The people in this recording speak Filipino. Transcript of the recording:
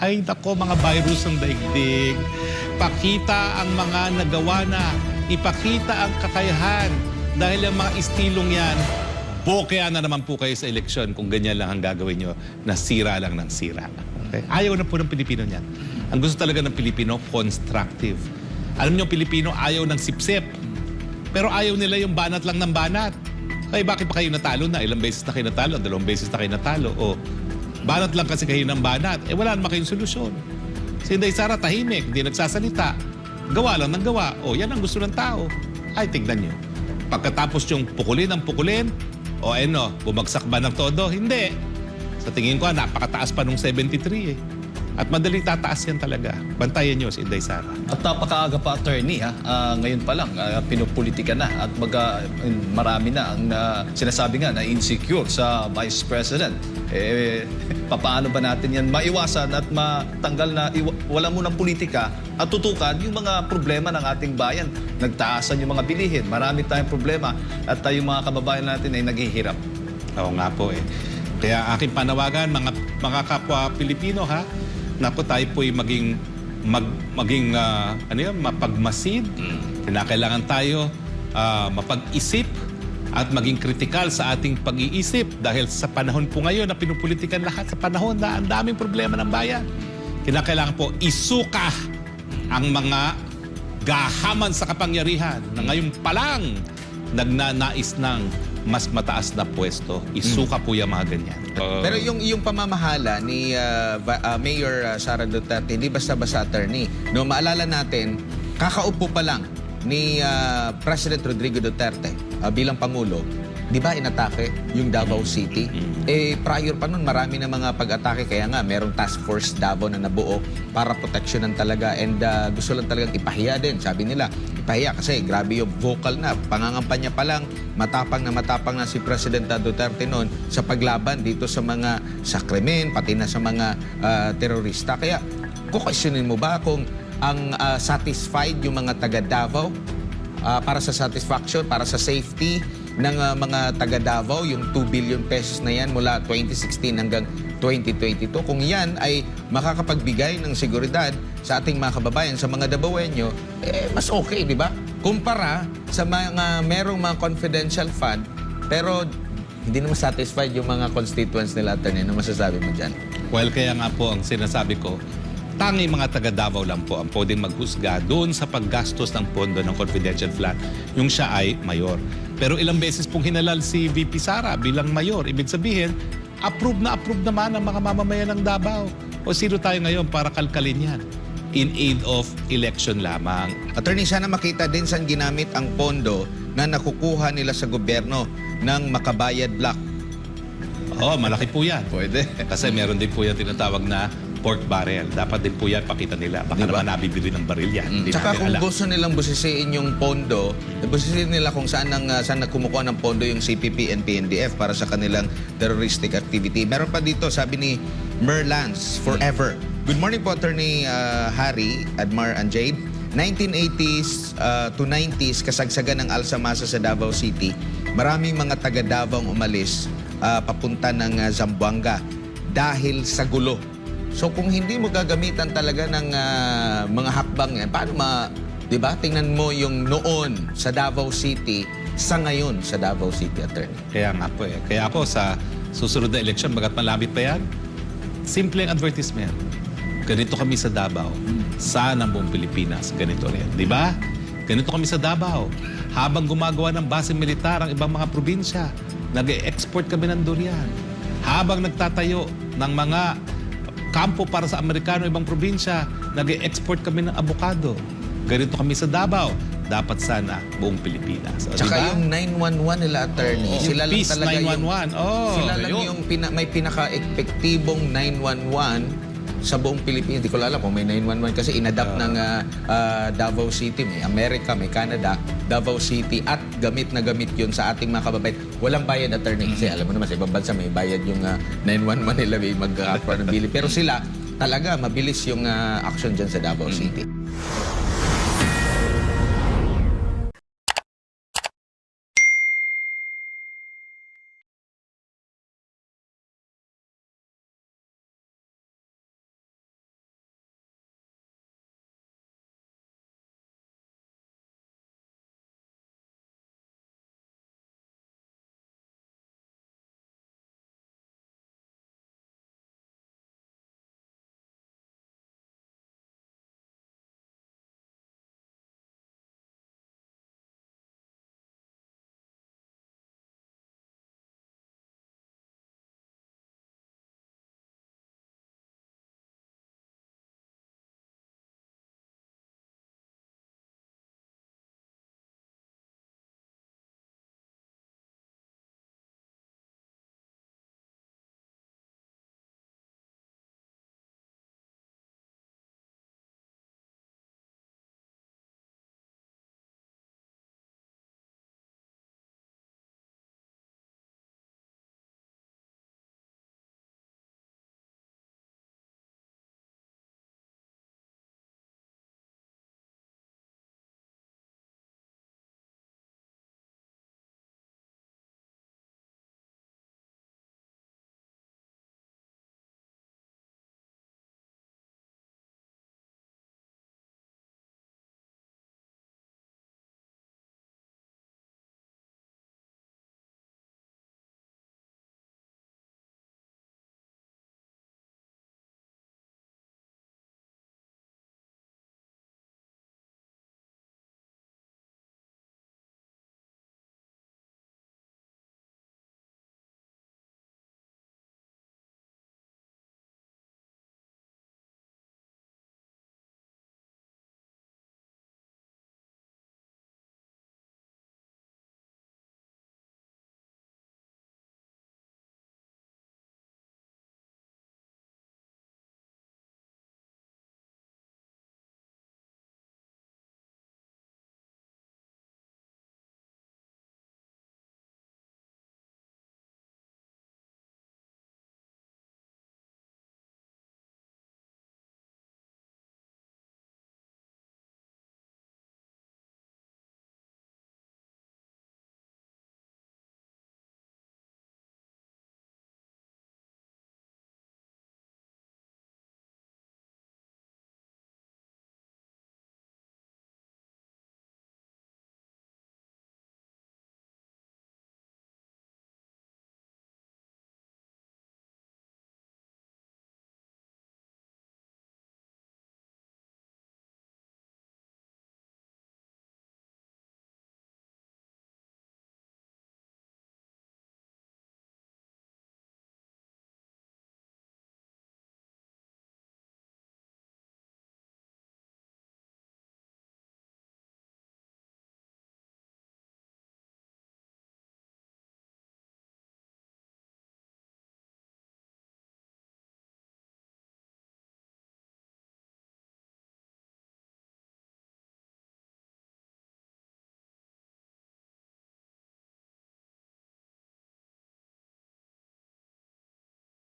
Ay, nako, mga virus ng daigdig. Pakita ang mga nagawa na. Ipakita ang kakayahan. Dahil ang mga istilong yan, bokea na naman po kayo sa eleksyon kung ganyan lang ang gagawin nyo, na sira lang ng sira. Okay? Ayaw na po ng Pilipino niyan. Ang gusto talaga ng Pilipino, constructive. Alam nyo, Pilipino ayaw ng sipsip. Pero ayaw nila yung banat lang ng banat. Ay, bakit pa kayo natalo na? Ilang beses na kayo natalo, dalawang beses na kayo natalo. O, banat lang kasi kayo ng banat. Eh, wala naman kayong solusyon. Si Inday Sara, tahimik, hindi nagsasalita. Gawa lang ng gawa. O, yan ang gusto ng tao. Ay, tignan nyo. Pagkatapos yung pukulin ang pukulin, o ano, bumagsak ba ng todo? Hindi. Sa tingin ko, napakataas pa nung 73 eh. At madaling tataas yan talaga. Bantayan nyo si Inday Sara. At napakaaga pa attorney ha. Ah, ngayon pa lang ah, pinupolitika na at maga, marami na ang ah, sinasabi nga na insecure sa Vice President. Eh papaano ba natin yan maiwasan at matanggal na iwa, wala munang politika at tutukan yung mga problema ng ating bayan. Nagtaasan yung mga bilihin. Marami tayong problema at tayong mga kababayan natin ay naghihirap. Oo nga po eh. Kaya aking panawagan, mga, mga kapwa Pilipino ha, napo tayo po'y maging, mag, maging ah, ano yun, mapagmasid. Kinakailangan tayo ah, mapag-isip at maging kritikal sa ating pag-iisip dahil sa panahon po ngayon na pinupolitikan lahat sa panahon na ang daming problema ng bayan. Kinakailangan po isuka ang mga gahaman sa kapangyarihan na ngayon pa lang nagnanais ng mas mataas na pwesto. Isuka po yung mga ganyan. Pero yung yung pamamahala ni ah, Va- ah, Mayor ah, Sara Duterte, hindi basta-basta attorney. No, maalala natin, kakaupo pa lang ni ah, President Rodrigo Duterte ah, bilang Pangulo, di ba inatake yung Davao City? Eh, prior pa nun, marami na mga pag-atake. Kaya nga, merong task force Davao na nabuo para proteksyonan talaga. And ah, gusto lang talagang ipahiya din. Sabi nila, ipahiya kasi grabe yung vocal na. Pangangampanya pa lang, matapang na matapang na si President Duterte noon sa paglaban dito sa mga sa krimen, pati na sa mga ah, terorista. Kaya, kukwestiyonin mo ba kung ang ah, satisfied yung mga taga Davao Ah, para sa satisfaction, para sa safety ng ah, mga taga Davao, yung 2 billion pesos na yan mula 2016 hanggang 2022. Kung yan ay makakapagbigay ng seguridad sa ating mga kababayan, sa mga Davaoenyo, eh, mas okay, di ba? Kumpara sa mga merong mga confidential fund, pero hindi naman satisfied yung mga constituents nila, attorney. Ano masasabi mo dyan? Well, kaya nga po ang sinasabi ko, tangi mga taga Davao lang po ang pwedeng maghusga doon sa paggastos ng pondo ng confidential flat yung siya ay mayor. Pero ilang beses pong hinalal si VP Sara bilang mayor. Ibig sabihin, approve na approve naman ang mga mamamayan ng Davao. O sino tayo ngayon para kalkalin yan? In aid of election lamang. Attorney, sana makita din saan ginamit ang pondo na nakukuha nila sa gobyerno ng Makabayad Block. Oo, malaki po yan. Pwede. Kasi meron din po yan tinatawag na pork barrel. Dapat din po yan pakita nila. Baka Diba? naman nabibili ng baril yan. Tsaka natin kung alam. gusto nilang busisiin yung pondo, busisiin nila kung saan, nang, ah, saan nagkumukuha ng pondo yung CPP and PNDF para sa kanilang terroristic activity. Meron pa dito, sabi ni Merlans, forever. Good morning po, Attorney ah, Harry, Admar and Jade. 1980s ah, to 90s, kasagsagan ng Alsamasa sa Davao City. Maraming mga taga Davao ang umalis ah, papunta ng ah, Zamboanga dahil sa gulo. So kung hindi mo gagamitan talaga ng ah, mga hakbang yan, paano ma... Di? Tingnan mo yung noon sa Davao City sa ngayon sa Davao City Attorney. Kaya nga po eh. Kaya ako sa susunod na election, bagat malapit pa yan, simple ang advertisement. Ganito kami sa Davao. Sana buong Pilipinas, ganito rin. Di ba? Ganito kami sa Davao. Habang gumagawa ng base militar ang ibang mga probinsya, nag-export kami ng durian. Habang nagtatayo ng mga kampo para sa Amerikano ibang probinsya, nag-export kami ng abokado. Ganito kami sa Davao. Dapat sana buong Pilipinas. O, Tsaka di ba? yung 911 nila Attorney, Oo. sila lang Peace talaga yung... 911. Oh, sila lang yung pina, may pinaka-epektibong 911 sa buong Pilipinas. Hindi ko alam kung may 911 kasi inadapt ng ah, ah, Davao City. May America, may Canada, Davao City at gamit na gamit yun sa ating mga kababayan. Walang bayad attorney kasi alam mo naman sa ibang bansa may bayad yung ah, 911 nila may mag-upload ng bili. Pero sila talaga mabilis yung ah, action dyan sa Davao City.